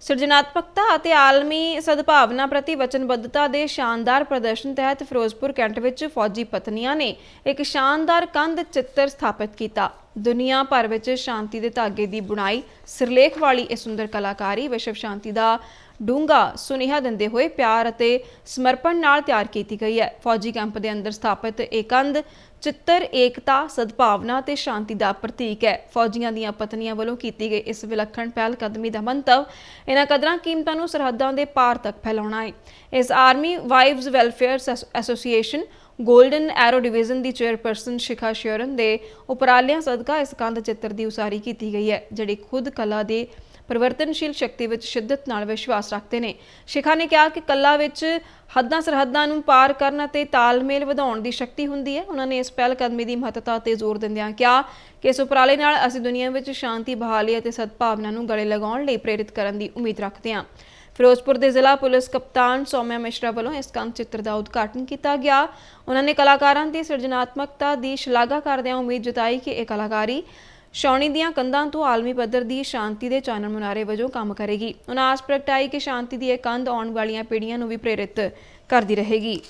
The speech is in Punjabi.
ਸਿਰਜਣਾਤਮਕਤਾ ਅਤੇ ਆਲਮੀ ਸਦਭਾਵਨਾ ਪ੍ਰਤੀ ਵਚਨਬੱਧਤਾ ਦੇ ਸ਼ਾਨਦਾਰ ਪ੍ਰਦਰਸ਼ਨ ਤਹਿਤ ਫਿਰੋਜ਼ਪੁਰ ਕੈਂਟ ਵਿੱਚ ਫੌਜੀ ਪਤਨੀਆਂ ਨੇ ਇੱਕ ਸ਼ਾਨਦਾਰ ਕੰਧ ਚਿੱਤਰ ਸਥਾਪਿਤ ਕੀਤਾ। ਦੁਨੀਆ ਭਰ ਵਿੱਚ ਸ਼ਾਂਤੀ ਦੇ ਧਾਗੇ ਦੀ ਬੁਣਾਈ, ਸਿਰਲੇਖ ਵਾਲੀ ਇਹ ਸੁੰਦਰ ਕਲਾਕਾਰੀ ਵਿਸ਼ਵ ਸ਼ਾਂਤੀ ਦਾ ਡੂੰਘਾ ਸੁਨੇਹਾ ਦਿੰਦੇ ਹੋਏ ਪਿਆਰ ਅਤੇ ਸਮਰਪਣ ਨਾਲ ਤਿਆਰ ਕੀਤੀ ਗਈ ਹੈ। ਫੌਜੀ ਕੈਂਪ ਦੇ ਅੰਦਰ ਸਥਾਪਿਤ ਇਹ ਕੰਧ ਚਿੱਤਰ, ਏਕਤਾ, ਸਦਭਾਵਨਾ ਤੇ ਸ਼ਾਂਤੀ ਦਾ ਪ੍ਰਤੀਕ ਹੈ। ਫੌਜੀਆਂ ਦੀਆਂ ਪਤਨੀਆਂ ਵੱਲੋਂ ਕੀਤੀ ਗਈ ਇਸ ਵਿਲੱਖਣ ਪਹਿਲ ਕਦਮੀ ਦਾ ਮੰਤਵ ਇਹਨਾਂ ਕਦਰਾਂ ਕੀਮਤਾਂ ਨੂੰ ਸਰਹੱਦਾਂ ਦੇ ਪਾਰ ਤੱਕ ਫੈਲਾਉਣਾ ਹੈ। ਇਸ army wives welfare association golden arrow division ਦੀ ਚੇਅਰਪਰਸਨ ਸ਼ਿਖਾ ਸ਼ਿਓਰਨ ਦੇ ਉਪਰਾਲਿਆਂ ਸਦਕਾ ਇਸ ਕੰਧ ਚਿੱਤਰ ਦੀ ਉਸਾਰੀ ਕੀਤੀ ਗਈ ਹੈ, ਜਿਹੜੀ ਖੁਦ ਕਲਾ ਦੇ ਪਰਿਵਰਤਨਸ਼ੀਲ ਸ਼ਕਤੀ ਵਿੱਚ ਸ਼ਿੱਦਤ ਨਾਲ ਵਿਸ਼ਵਾਸ ਰੱਖਦੇ ਨੇ। ਸ਼ਿਖਾ ਨੇ ਕਿਹਾ ਕਿ ਕਲਾ ਵਿੱਚ ਹੱਦਾਂ ਸਰਹੱਦਾਂ ਨੂੰ ਪਾਰ ਕਰਨ ਅਤੇ ਤਾਲਮੇਲ ਵਧਾਉਣ ਦੀ ਸ਼ਕਤੀ ਹੁੰਦੀ ਹੈ। ਉਹਨਾਂ ਨੇ ਇਸ ਪਹਿਲ ਕਦਮੀ ਦੀ ਮਹੱਤਤਾ ਤੇ ਜ਼ੋਰ ਦਿੰਦਿਆਂ ਕਿਹਾ ਕਿ ਇਸ ਉਪਰਾਲੇ ਨਾਲ ਅਸੀਂ ਦੁਨੀਆ ਵਿੱਚ ਸ਼ਾਂਤੀ, ਬਹਾਲੀ ਅਤੇ ਸਦਭਾਵਨਾ ਨੂੰ ਗਲੇ ਲਗਾਉਣ ਲਈ ਪ੍ਰੇਰਿਤ ਕਰਨ ਦੀ ਉਮੀਦ ਰੱਖਦੇ ਹਾਂ। ਫਿਰੋਜ਼ਪੁਰ ਦੇ ਜ਼ਿਲ੍ਹਾ ਪੁਲਿਸ ਕਪਤਾਨ ਸੌਮਿਆ ਮਿਸ਼ਰਾ ਵੱਲੋਂ ਇਸ ਕੰਧ ਚਿੱਤਰ ਦਾ ਉਦਘਾਟਨ ਕੀਤਾ ਗਿਆ। ਉਹਨਾਂ ਨੇ ਕਲਾਕਾਰਾਂ ਦੀ ਸਿਰਜਣਾਤਮਕਤਾ ਦੀ ਸ਼ਲਾਘਾ ਕਰਦਿਆਂ ਉਮੀਦ ਜਤਾਈ ਕਿ ਇਹ ਕਲਾਕਾਰੀ ਸ਼ੌਣੀ ਦੀਆਂ ਕੰਧਾਂ ਤੋਂ ਆਲਮੀ ਪੱਧਰ ਦੀ ਸ਼ਾਂਤੀ ਦੇ ਚਾਨਣ ਮੁਨਾਰੇ ਵਜੋਂ ਕੰਮ ਕਰੇਗੀ। ਉਹਨਾਂ ਆਸ ਪ੍ਰਗਟਾਈ ਕਿ ਸ਼ਾਂਤੀ ਦੀ ਇਹ ਕੰਧ ਆਉਣ ਵਾਲੀਆਂ ਪੀੜ੍ਹੀਆਂ ਨੂੰ ਵੀ ਪ੍ਰੇਰਿਤ ਕਰਦੀ ਰਹੇਗੀ।